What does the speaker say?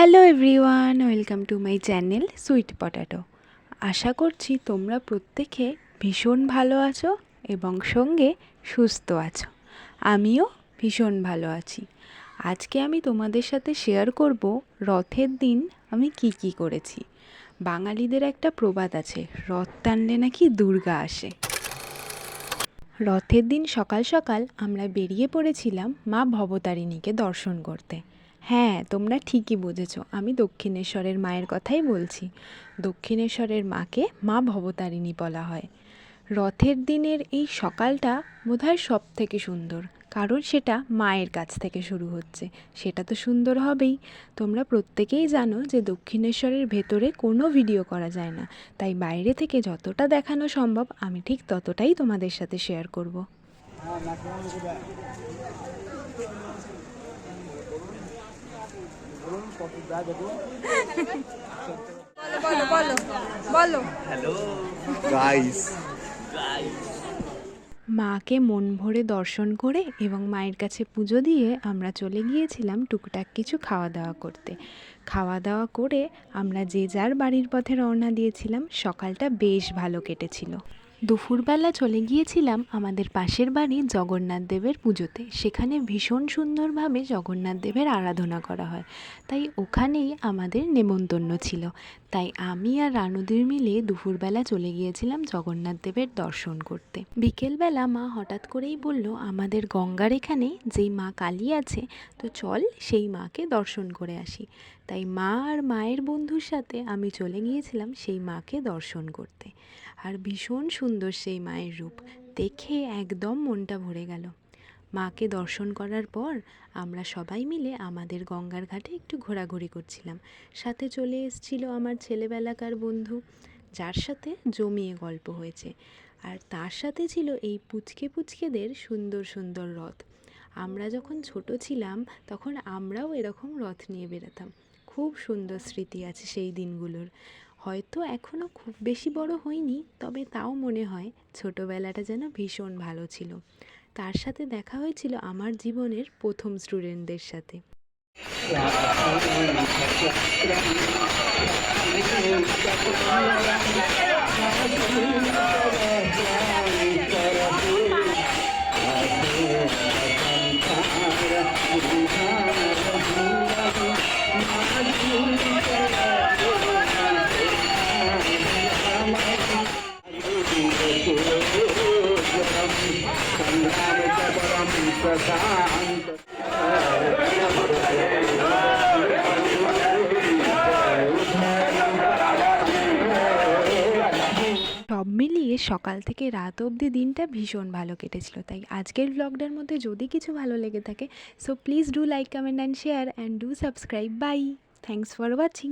Hello everyone, welcome to my channel sweet potato. আশা করছি তোমরা প্রত্যেকে ভীষণ ভালো আছো এবং সঙ্গে সুস্থ আছো। আমিও ভীষণ ভালো আছি। আজকে আমি তোমাদের সাথে শেয়ার করব রথের দিন আমি কি কি করেছি। বাঙালিদের একটা প্রবাদ আছে, রথ টানলে নাকি দুর্গা আসে। রথের দিন সকাল সকাল আমরা বেরিয়ে পড়েছিলাম মা ভবতারিণীকে দর্শন করতে। হ্যাঁ তোমরা ঠিকই বুঝেছ। আমি দক্ষিণেশ্বরের মায়ের কথাই বলছি। দক্ষিণেশ্বরের মাকে মা ভবতারিণী বলা হয়। রথের দিনের এই সকালটা বোধহয় সব থেকে সুন্দর, কারণ সেটা মায়ের কাছ থেকে শুরু হচ্ছে। সেটা তো সুন্দর হবেই। তোমরা প্রত্যেকেই জানো যে দক্ষিণেশ্বরের ভেতরে কোনো ভিডিও করা যায় না। তাই বাইরে থেকে যতটা দেখানো সম্ভব, আমি ঠিক ততটাই তোমাদের সাথে শেয়ার করব। মাকে মন ভরে দর্শন করে এবং মায়ের কাছে পুজো দিয়ে আমরা চলে গিয়েছিলাম টুকটাক কিছু খাওয়া দাওয়া করতে। খাওয়া দাওয়া করে আমরা যে যার বাড়ির পথে রওনা দিয়েছিলাম, সকালটা বেশ ভালো কেটেছিল। দুপুরবেলা চলে গিয়েছিলাম আমাদের পাশের বাড়ি জগন্নাথ দেবের পুজোতে। সেখানে ভীষণ সুন্দরভাবে জগন্নাথ দেবের আরাধনা করা হয়। তাই ওখানেই আমাদের নেমন্তন্ন ছিল। তাই আমি আর রানুদির মিলে দুপুরবেলা চলে গিয়েছিলাম জগন্নাথ দেবের দর্শন করতে। বিকেলবেলা মা হঠাৎ করেই বলল, আমাদের গঙ্গার এখানে যেই মা কালী আছে, তো চল সেই মাকে দর্শন করে আসি। তাই মা আর মায়ের বন্ধুর সাথে আমি চলে গিয়েছিলাম সেই মাকে দর্শন করতে। আর ভীষণ সুন্দর সেই মায়ের রূপ। দেখে একদম মনটা ভরে গেল। মাকে দর্শন করার পর আমরা সবাই মিলে আমাদের গঙ্গার ঘাটে একটু ঘোরাঘুরি করছিলাম। সাথে চলে এসেছিল আমার ছেলেবেলাকার বন্ধু, যার সাথে জমিয়ে গল্প হয়েছে। আর তার সাথে ছিল এই পুচকে পুচকেদের সুন্দর সুন্দর রথ। আমরা যখন ছোট ছিলাম, তখন আমরাও এরকম রথ নিয়ে বেরোতাম খুব সুন্দর স্মৃতি আছে সেই দিনগুলোর। হয়তো এখনও খুব বেশি বড় হইনি, তবে তাও মনে হয় ছোটোবেলাটা যেন ভীষণ ভালো ছিল। তার সাথে দেখা হয়েছিল আমার জীবনের প্রথম স্টুডেন্টদের সাথে। সব মিলিয়ে সকাল থেকে রাত অবধি দিনটা ভীষণ ভালো কেটেছিল, তাই আজকের ব্লগটার মধ্যে যদি কিছু ভালো লেগে থাকে so please do like comment and share and do subscribe bye thanks for watching